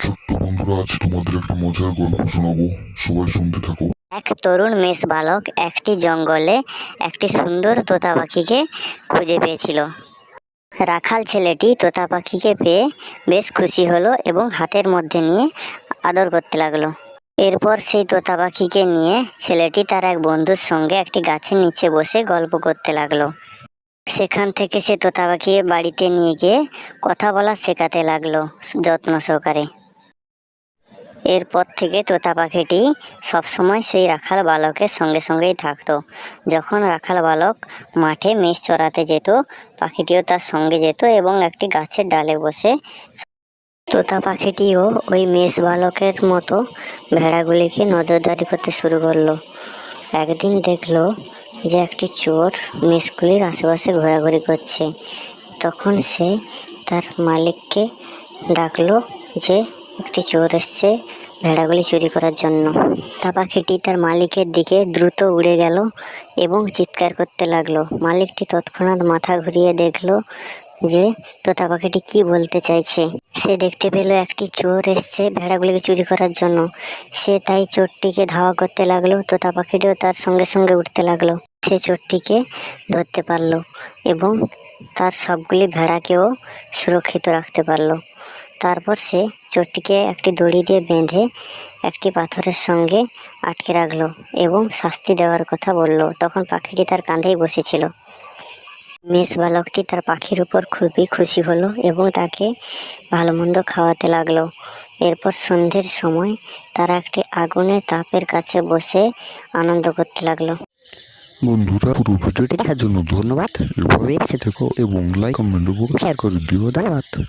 ছোট্ট বন্ধুরা, আজ তোমাদের একটা মজার গল্প শোনাবো। সবাই শুনতে থাকো। এক তরুণ মেষ বালক একটি জঙ্গলে একটি সুন্দর তোতা পাখিকে খুঁজে পেয়েছিল। রাখাল ছেলেটি তোতা পাখিকে পেয়ে বেশ খুশি হলো এবং হাতের মধ্যে নিয়ে আদর করতে লাগল। এরপর সেই তোতা পাখিকে নিয়ে ছেলেটি তার এক বন্ধুর সঙ্গে একটি গাছের নিচে বসে গল্প করতে লাগল। সেখান থেকে সে তোতা পাখি বাড়িতে নিয়ে গিয়ে কথা বলা শেখাতে লাগল যত্ন সহকারে। এরপর থেকে তোতা পাখিটি সবসময় সেই রাখাল বালকের সঙ্গে সঙ্গেই থাকতো। যখন রাখাল বালক মাঠে মেষ চড়াতে যেত, পাখিটিও তার সঙ্গে যেত এবং একটি গাছের ডালে বসে তোতা পাখিটিও ওই মেষ বালকের মতো ভেড়াগুলিকে নজরদারি করতে শুরু করল। একদিন দেখল যে একটি চোর মেষগুলির আশেপাশে ঘোরাঘুরি করছে। তখন সে তার মালিককে ডাকলো যে একটি চোর এসছে ভেড়াগুলি চুরি করার জন্য। তা পাখিটি তার মালিকের দিকে দ্রুত উড়ে গেল এবং চিৎকার করতে লাগল। মালিকটি তৎক্ষণাৎ মাথা ঘুরিয়ে দেখল যে তোতা পাখিটি কী বলতে চাইছে। সে দেখতে পেল একটি চোর এসছে ভেড়াগুলিকে চুরি করার জন্য। সে তাই চোরটিকে ধাওয়া করতে লাগল, তোতা পাখিটিও তার সঙ্গে সঙ্গে উঠতে লাগল। সে চোরটিকে ধরতে পারল এবং তার সবগুলি ভেড়াকেও সুরক্ষিত রাখতে পারল। তারপর সে চোরটিকে একটি দড়ি দিয়ে বেঁধে একটি পাথরের সঙ্গে আটকে রাখল এবং শাস্তি দেওয়ার কথা বলল। তখন পাখিটি তার কাঁধেই বসেছিল। মেষ বালকটি তার পাখির উপর খুবই খুশি হলো এবং তাকে ভালো মন্দ খাওয়াতে লাগল। এরপর সন্ধ্যের সময় তারা একটি আগুনের তাপের কাছে বসে আনন্দ করতে লাগল। বন্ধুরা, পুরো ভিডিওটি দেখার জন্য ধন্যবাদ। এবং লাইক, কমেন্ট শেয়ার করে দিও। ধন্যবাদ।